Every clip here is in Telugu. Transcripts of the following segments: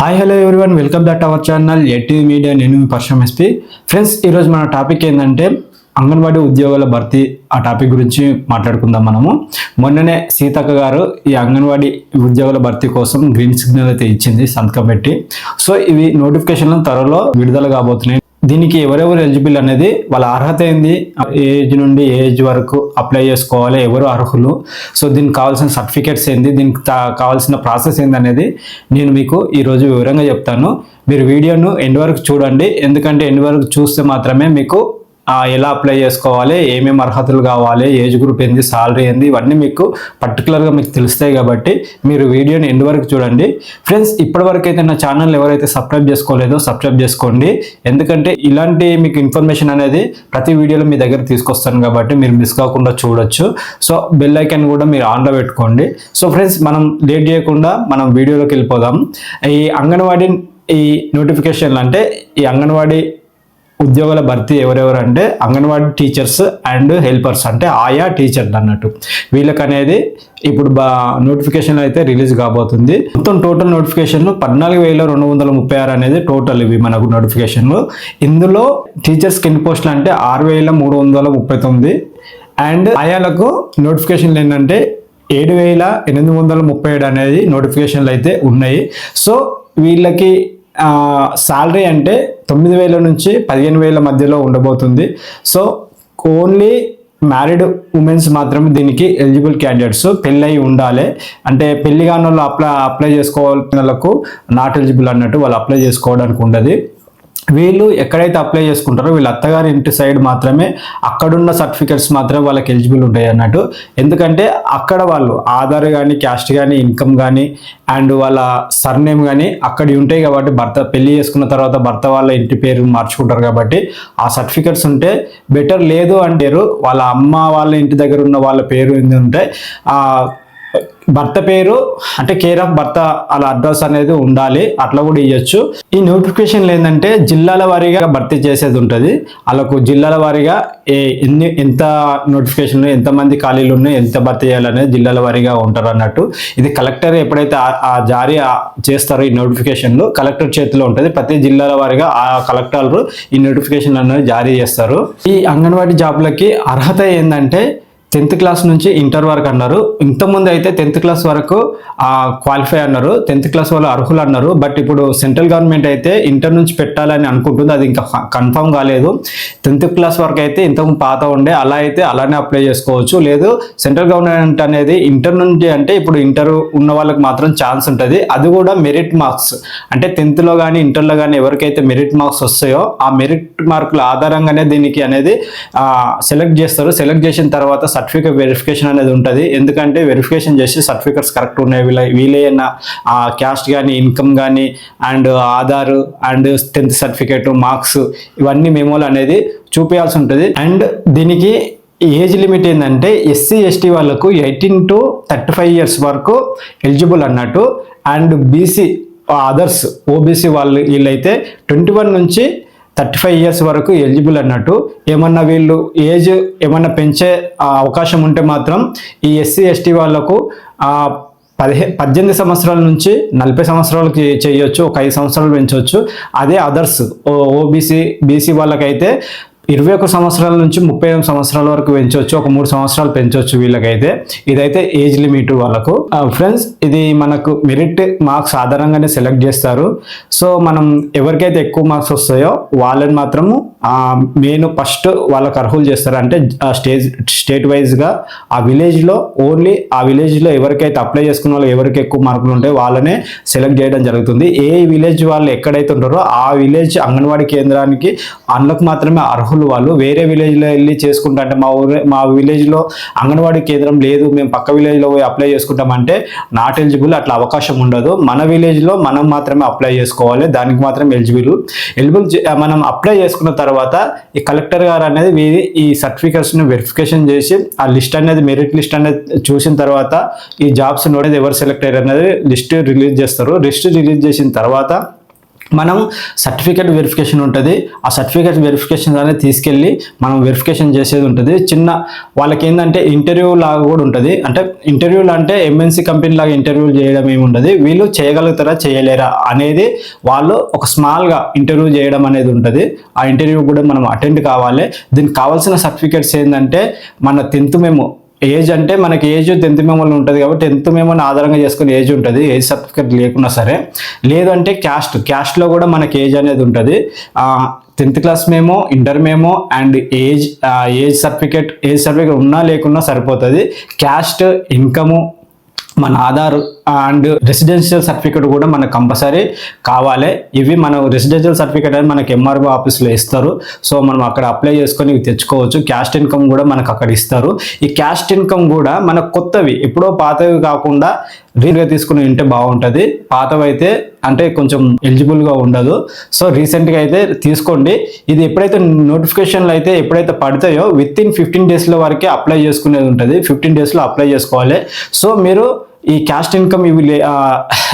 Hi hello everyone welcome that our channel ఎట్టి మీడియా నేను మీ పర్షం ఎస్పీ ఫ్రెండ్స్ ఈరోజు మన టాపిక్ ఏంటంటే అంగన్వాడీ ఉద్యోగాల భర్తీ. ఆ టాపిక్ గురించి మాట్లాడుకుందాం మనము. మొన్ననే సీతక్క గారు ఈ అంగన్వాడీ ఉద్యోగాల భర్తీ కోసం గ్రీన్ సిగ్నల్ అయితే ఇచ్చింది సంతకం పెట్టి. సో ఇవి నోటిఫికేషన్లు త్వరలో విడుదల కాబోతున్నాయి. దీనికి ఎవరెవరు ఎలిజిబుల్ అనేది వాళ్ళ అర్హత ఏంది? ఏజ్ నుండి ఏజ్ వరకు అప్లై చేసుకోవాలి ఎవరు అర్హులు? సో దీనికి కావాల్సిన సర్టిఫికేట్స్ ఏంది? దీనికి తా- కావాల్సిన ప్రాసెస్ ఏంది అనేది నేను మీకు ఈరోజు వివరంగా చెప్తాను. మీరు వీడియోను ఎండ్ వరకు చూడండి. ఎందుకంటే ఎండ్ వరకు చూస్తే మాత్రమే మీకు ఎలా అప్లై చేసుకోవాలి ఏమేమి అర్హతలు కావాలి ఏజ్ గ్రూప్ ఏంది సాలరీ ఏంది ఇవన్నీ మీకు పర్టికులర్గా మీకు తెలుస్తాయి కాబట్టి మీరు వీడియోని ఎండ్ వరకు చూడండి. ఫ్రెండ్స్ ఇప్పటివరకు అయితే నా ఛానల్ ఎవరైతే సబ్స్క్రైబ్ చేసుకోలేదో సబ్స్క్రైబ్ చేసుకోండి. ఎందుకంటే ఇలాంటి మీకు ఇన్ఫర్మేషన్ అనేది ప్రతి వీడియోలో మీ దగ్గర తీసుకొస్తాను కాబట్టి మీరు మిస్ కాకుండా చూడొచ్చు. సో బెల్ ఐకాన్ కూడా మీరు ఆన్లో పెట్టుకోండి. సో ఫ్రెండ్స్ మనం లేట్ చేయకుండా మనం వీడియోలోకి వెళ్ళిపోదాం. ఈ అంగన్వాడీ ఈ నోటిఫికేషన్లు అంటే ఈ అంగన్వాడీ ఉద్యోగాల భర్తీ ఎవరెవరు అంటే అంగన్వాడీ టీచర్స్ అండ్ హెల్పర్స్ అంటే ఆయా టీచర్లు అన్నట్టు. వీళ్ళకనేది ఇప్పుడు బా నోటిఫికేషన్ అయితే రిలీజ్ కాబోతుంది. మొత్తం టోటల్ నోటిఫికేషన్లు పద్నాలుగు వేల రెండు వందల ముప్పై ఆరు అనేది టోటల్ ఇవి మనకు నోటిఫికేషన్లు. ఇందులో టీచర్స్కి ఎన్ని పోస్టులు అంటే ఆరు వేల మూడు వందల ముప్పై తొమ్మిది. అండ్ ఆయాలకు నోటిఫికేషన్లు ఏంటంటే ఏడు వేల ఎనిమిది వందల ముప్పై ఏడు అనేది నోటిఫికేషన్లు అయితే ఉన్నాయి. సో వీళ్ళకి శాలరీ అంటే తొమ్మిది వేల నుంచి పదిహేను వేల మధ్యలో ఉండబోతుంది. సో ఓన్లీ మ్యారీడ్ ఉమెన్స్ మాత్రమే దీనికి ఎలిజిబుల్ క్యాండిడేట్స్ పెళ్ళై ఉండాలి. అంటే పెళ్ళి కాని వాళ్ళు అప్లై అప్లై చేసుకోవాల్సిన వాళ్ళకు నాట్ ఎలిజిబుల్ అన్నట్టు వాళ్ళు అప్లై చేసుకోవడానికి ఉండదు. వీళ్ళు ఎక్కడైతే అప్లై చేసుకుంటారో వీళ్ళ అత్తగారి ఇంటి సైడ్ మాత్రమే అక్కడున్న సర్టిఫికెట్స్ మాత్రమే వాళ్ళకి ఎలిజిబుల్ ఉంటాయి అన్నట్టు. ఎందుకంటే అక్కడ వాళ్ళు ఆధార్ కానీ క్యాస్ట్ కానీ ఇన్కమ్ కానీ అండ్ వాళ్ళ సర్నేమ్ కానీ అక్కడ ఉంటాయి కాబట్టి భర్త పెళ్ళి చేసుకున్న తర్వాత భర్త వాళ్ళ ఇంటి పేరు మార్చుకుంటారు కాబట్టి ఆ సర్టిఫికెట్స్ ఉంటే బెటర్ లేదు అంటారు. వాళ్ళ అమ్మ వాళ్ళ ఇంటి దగ్గర ఉన్న వాళ్ళ పేరు ఏంది ఉంటే ఆ భర్త పేరు అంటే కేర్ ఆఫ్ భర్త అలా అడ్రస్ అనేది ఉండాలి. అట్లా కూడా ఇవ్వచ్చు ఈ నోటిఫికేషన్లు ఏంటంటే జిల్లాల వారీగా భర్తీ చేసేది ఉంటుంది. వాళ్ళకు జిల్లాల వారీగా ఏ ఎన్ని ఎంత నోటిఫికేషన్ ఎంతమంది ఖాళీలు ఉన్నాయి ఎంత భర్తీ చేయాలనేది జిల్లాల వారీగా ఉంటారు అన్నట్టు. ఇది కలెక్టర్ ఎప్పుడైతే ఆ- జారీ చేస్తారో ఈ నోటిఫికేషన్లు కలెక్టర్ చేతిలో ఉంటుంది. ప్రతి జిల్లాల వారీగా ఆ కలెక్టర్లు ఈ నోటిఫికేషన్ అనేది జారీ చేస్తారు. ఈ అంగన్వాడీ జాబ్లకి అర్హత ఏంటంటే టెన్త్ క్లాస్ నుంచి ఇంటర్ వరకు అన్నారు. ఇంతకుముందు అయితే టెన్త్ క్లాస్ వరకు క్వాలిఫై అన్నారు. టెన్త్ క్లాస్ వాళ్ళు అర్హులు అన్నారు. బట్ ఇప్పుడు సెంట్రల్ గవర్నమెంట్ అయితే ఇంటర్ నుంచి పెట్టాలని అనుకుంటుంది. అది ఇంకా కన్ఫర్మ్ కాలేదు. టెన్త్ క్లాస్ వరకు అయితే ఇంతకు పాత ఉండే అలా అయితే అలానే అప్లై చేసుకోవచ్చు. లేదు సెంట్రల్ గవర్నమెంట్ అనేది ఇంటర్ నుండి అంటే ఇప్పుడు ఇంటర్ ఉన్న వాళ్ళకి మాత్రం ఛాన్స్ ఉంటుంది. అది కూడా మెరిట్ మార్క్స్. అంటే టెన్త్లో కానీ ఇంటర్లో కానీ ఎవరికైతే మెరిట్ మార్క్స్ వస్తాయో ఆ మెరిట్ మార్కుల ఆధారంగానే దీనికి అనేది సెలెక్ట్ చేస్తారు. సెలెక్ట్ చేసిన తర్వాత సర్టిఫికేట్ వెరిఫికేషన్ అనేది ఉంటుంది. ఎందుకంటే వెరిఫికేషన్ చేసి సర్టిఫికేట్స్ కరెక్ట్ ఉన్నాయి. వీళ్ళ వీలైన క్యాస్ట్ కానీ ఇన్కమ్ కానీ and Aadhaar and tenth certificate marks ఇవన్నీ మెమోలు అనేది చూపించాల్సి ఉంటుంది. అండ్ దీనికి ఏజ్ లిమిట్ ఏంటంటే ఎస్సీ ఎస్టీ వాళ్ళకు eighteen to thirty five years వరకు ఎలిజిబుల్ అన్నట్టు. అండ్ బీసీ అదర్స్ ఓబీసీ వాళ్ళు వీళ్ళైతే ట్వంటీ వన్ నుంచి థర్టీ ఫైవ్ ఇయర్స్ వరకు ఎలిజిబుల్ అన్నట్టు ఏమన్నా వీళ్ళు ఏజ్ ఏమన్నా పెంచే అవకాశం ఉంటే మాత్రం ఈ ఎస్సీ ఎస్టీ వాళ్ళకు పదిహే పద్దెనిమిది సంవత్సరాల నుంచి నలభై సంవత్సరాలకి చేయొచ్చు ఒక ఐదు సంవత్సరాలు పెంచవచ్చు అదే అదర్స్ ఓబీసీ బీసీ వాళ్ళకైతే ఇరవై ఒక సంవత్సరాల నుంచి ముప్పై ఐదు సంవత్సరాల వరకు పెంచవచ్చు ఒక మూడు సంవత్సరాలు పెంచవచ్చు వీళ్ళకైతే. ఇదైతే ఏజ్ లిమిట్ వాళ్ళకు. ఫ్రెండ్స్ ఇది మనకు మెరిట్ మార్క్స్ ఆధారంగానే సెలెక్ట్ చేస్తారు. సో మనం ఎవరికైతే ఎక్కువ మార్క్స్ వస్తాయో వాళ్ళని మాత్రము మెయిన్ ఫస్ట్ వాళ్ళకు అర్హులు చేస్తారు అంటే స్టేజ్ స్టేట్ వైజ్గా ఆ విలేజ్లో ఓన్లీ ఆ విలేజ్లో ఎవరికైతే అప్లై చేసుకున్న వాళ్ళు ఎవరికి ఎక్కువ మార్కులు ఉంటాయో వాళ్ళనే సెలెక్ట్ చేయడం జరుగుతుంది. ఏ విలేజ్ వాళ్ళు ఎక్కడైతే ఉంటారో ఆ విలేజ్ అంగన్వాడీ కేంద్రానికి అందులోకి మాత్రమే అర్హులు వాళ్ళు వేరే విలేజ్లో వెళ్ళి చేసుకుంటా అంటే మా ఊరే మా విలేజ్లో అంగన్వాడీ కేంద్రం లేదు మేము పక్క విలేజ్లో పోయి అప్లై చేసుకుంటామంటే నాట్ ఎలిజిబుల్ అట్లా అవకాశం ఉండదు. మన విలేజ్లో మనం మాత్రమే అప్లై చేసుకోవాలి దానికి మాత్రం ఎలిజిబుల్ ఎలిజిబుల్ మనం అప్లై చేసుకున్న తర్వాత ఈ కలెక్టర్ గారు అనేది వీరి ఈ సర్టిఫికేట్స్ని వెరిఫికేషన్ చేసి ఆ లిస్ట్ అనేది మెరిట్ లిస్ట్ అనేది చూసిన తర్వాత ఈ జాబ్స్ నోడేది ఎవరు సెలెక్ట్ అయ్యారు అనేది లిస్ట్ రిలీజ్ చేస్తారు. లిస్ట్ రిలీజ్ చేసిన తర్వాత మనం సర్టిఫికేట్ వెరిఫికేషన్ ఉంటుంది. ఆ సర్టిఫికేట్ వెరిఫికేషన్ అనేది తీసుకెళ్ళి మనం వెరిఫికేషన్ చేసేది ఉంటుంది. చిన్న వాళ్ళకి ఏంటంటే ఇంటర్వ్యూ లాగా కూడా ఉంటుంది. అంటే ఇంటర్వ్యూలు అంటే ఎంఎన్సీ కంపెనీ లాగా ఇంటర్వ్యూలు చేయడం ఏమి ఉండదు వీళ్ళు చేయగలుగుతారా చేయలేరా అనేది వాళ్ళు ఒక స్మాల్గా ఇంటర్వ్యూ చేయడం అనేది ఉంటుంది. ఆ ఇంటర్వ్యూ కూడా మనం అటెండ్ కావాలి. దీనికి కావాల్సిన సర్టిఫికేట్స్ ఏంటంటే మన టెన్త్ మేము ఏజ్ అంటే మనకి ఏజ్ టెన్త్ మెమోలో ఉంటుంది కాబట్టి టెన్త్ మెమోని ఆధారంగా చేసుకుని ఏజ్ ఉంటుంది ఏజ్ సర్టిఫికేట్ లేకున్నా సరే. లేదంటే క్యాస్ట్ క్యాస్ట్లో కూడా మనకి ఏజ్ అనేది ఉంటుంది. Tenth class memo inter memo and age age certificate age certificate ఉన్నా లేకున్నా సరిపోతుంది. క్యాస్ట్ ఇన్కము మన ఆధార్ అండ్ రెసిడెన్షియల్ సర్టిఫికేట్ కూడా మనకు కంపల్సరీ కావాలి. ఇవి మనం రెసిడెన్షియల్ సర్టిఫికేట్ అని మనకి ఎంఆర్ఓ ఆఫీస్లో ఇస్తారు. సో మనం అక్కడ అప్లై చేసుకొని ఇవి తెచ్చుకోవచ్చు. క్యాస్ట్ ఇన్కమ్ కూడా మనకు అక్కడ ఇస్తారు. ఈ క్యాస్ట్ ఇన్కమ్ కూడా మన కొత్తవి ఎప్పుడో పాతవి కాకుండా రీగా తీసుకుని ఉంటే బాగుంటుంది. పాతవి అయితే అంటే కొంచెం ఎలిజిబుల్గా ఉండదు. సో రీసెంట్గా అయితే తీసుకోండి. ఇది ఎప్పుడైతే నోటిఫికేషన్లు అయితే ఎప్పుడైతే పడతాయో విత్ ఇన్ ఫిఫ్టీన్ డేస్లో వరకే అప్లై చేసుకునేది ఉంటుంది. ఫిఫ్టీన్ డేస్లో అప్లై చేసుకోవాలి. సో మీరు ఈ క్యాస్ట్ ఇన్కమ్ ఇవి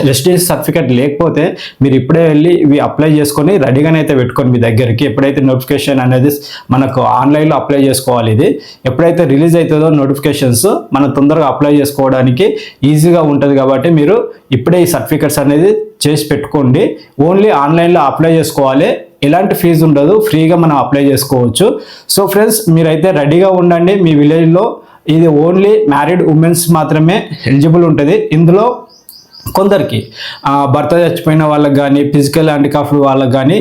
రెసిడెన్సీ సర్టిఫికేట్ లేకపోతే మీరు ఇప్పుడే వెళ్ళి ఇవి అప్లై చేసుకొని రెడీగానే అయితే పెట్టుకొని మీ దగ్గరికి. ఎప్పుడైతే నోటిఫికేషన్ అనేది మనకు ఆన్లైన్లో అప్లై చేసుకోవాలి ఇది ఎప్పుడైతే రిలీజ్ అవుతుందో నోటిఫికేషన్స్ మనం తొందరగా అప్లై చేసుకోవడానికి ఈజీగా ఉంటుంది కాబట్టి మీరు ఇప్పుడే ఈ సర్టిఫికేట్స్ అనేది చేసి పెట్టుకోండి. ఓన్లీ ఆన్లైన్లో అప్లై చేసుకోవాలి. ఎలాంటి ఫీజు ఉండదు. ఫ్రీగా మనం అప్లై చేసుకోవచ్చు. సో ఫ్రెండ్స్ మీరైతే రెడీగా ఉండండి. మీ విలేజ్లో ఇది ఓన్లీ మ్యారీడ్ ఉమెన్స్ మాత్రమే ఎలిజిబుల్ ఉంటుంది. ఇందులో కొందరికి భర్త చచ్చిపోయిన వాళ్ళకి కానీ ఫిజికల్ హ్యాండికాఫ్డ్ వాళ్ళకి కానీ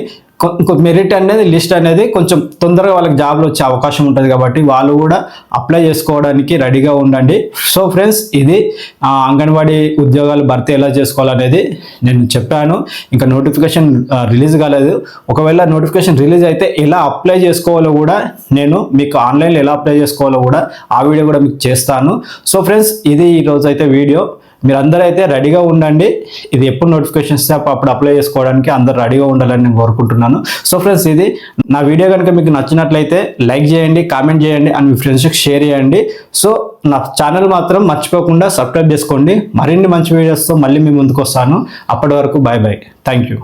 మెరిట్ అనేది లిస్ట్ అనేది కొంచెం తొందరగా వాళ్ళకి జాబ్లు వచ్చే అవకాశం ఉంటుంది కాబట్టి వాళ్ళు కూడా అప్లై చేసుకోవడానికి రెడీగా ఉండండి. సో ఫ్రెండ్స్ ఇది ఆ, అంగన్వాడీ ఉద్యోగాలు భర్తీ ఎలా చేసుకోవాలనేది నేను చెప్పాను. ఇంకా నోటిఫికేషన్ రిలీజ్ కాలేదు. ఒకవేళ నోటిఫికేషన్ రిలీజ్ అయితే ఎలా అప్లై చేసుకోవాలో కూడా నేను మీకు ఆన్లైన్లో ఎలా అప్లై చేసుకోవాలో కూడా ఆ వీడియో కూడా మీకు చేస్తాను. సో ఫ్రెండ్స్ ఇది ఈరోజు అయితే వీడియో. మీరు అందరూ అయితే రెడీగా ఉండండి. ఇది ఎప్పుడు నోటిఫికేషన్ ఇస్తే అప్పుడు అప్లై చేసుకోవడానికి అందరు రెడీగా ఉండాలని నేను కోరుకుంటున్నాను. సో ఫ్రెండ్స్ ఇది నా వీడియో కనుక మీకు నచ్చినట్లయితే లైక్ చేయండి కామెంట్ చేయండి అండ్ మీ ఫ్రెండ్స్కి షేర్ చేయండి. సో నా ఛానల్ మాత్రం మర్చిపోకుండా సబ్స్క్రైబ్ చేసుకోండి. మరిన్ని మంచి వీడియోస్తో మళ్ళీ మీ ముందుకు వస్తాను. అప్పటి వరకు బాయ్ బాయ్ థ్యాంక్ యూ.